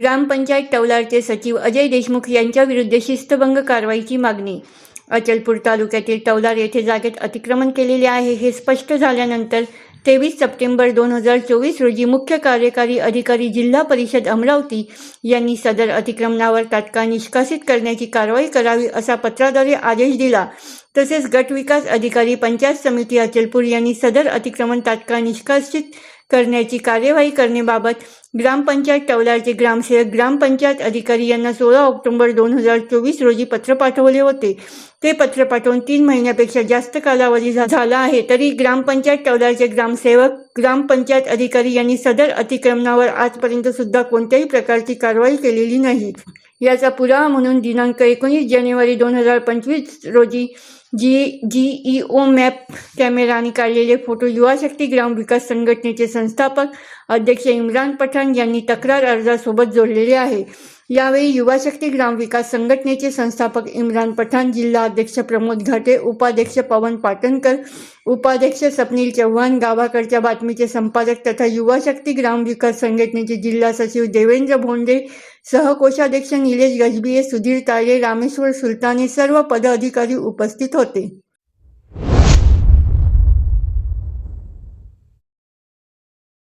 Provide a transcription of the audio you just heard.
ग्रामपंचायत टवलारचे सचिव अजय देशमुख यांच्याविरुद्ध शिस्तभंग कारवाईची मागणी. अचलपूर तालुक्यातील टवलार येथे जागेत अतिक्रमण केलेले आहे हे स्पष्ट झाल्यानंतर तेवीस सप्टेंबर दोन हजार चोवीस रोजी मुख्य कार्यकारी अधिकारी जिल्हा परिषद अमरावती यांनी सदर अतिक्रमणावर तात्काळ निष्कासित करण्याची कारवाई करावी असा पत्राद्वारे आदेश दिला. तसेच गट विकास अधिकारी पंचायत समिती अचलपूर यांनी सदर अतिक्रमण तात्काळ निष्कासित करण्याची कार्यवाही करण्याबाबत ग्रामपंचायत टवलारचे ग्रामसेवक ग्रामपंचायत अधिकारी यांना सोळा ऑक्टोबर दोन हजार चोवीस रोजी पत्र पाठवले होते. ते पत्र पाठवून तीन महिन्यापेक्षा जास्त कालावधी झाला आहे. तरी ग्रामपंचायत टवलारचे ग्रामसेवक ग्रामपंचायत अधिकारी यांनी सदर अतिक्रमणावर आजपर्यंत सुद्धा कोणत्याही प्रकारची कारवाई केलेली नाही. याचा पुरावा म्हणून दिनांक एकोणीस जानेवारी दोन हजार पंचवीस रोजी जी जी ओ मॅप कॅमेराने काढलेले फोटो युवाशक्ती ग्राम विकास संघटनेचे संस्थापक अध्यक्ष इम्रान पठाण यांनी तक्रार अर्जासोबत जोडलेले आहे. यावेळी युवाशक्ती ग्राम विकास संघटनेचे संस्थापक इम्रान पठाण जिल्हा अध्यक्ष प्रमोद घाटे उपाध्यक्ष पवन पाटणकर उपाध्यक्ष स्वप्नील चव्हाण गावाकडच्या बातमीचे संपादक तथा युवाशक्ती ग्राम विकास संघटनेचे जिल्हा सचिव देवेंद्र भोंडे सहकोषाध्यक्ष निलेश गजबिये सुधीर ताळे रामेश्वर सुलताने सर्व पदाधिकारी उपस्थित होते.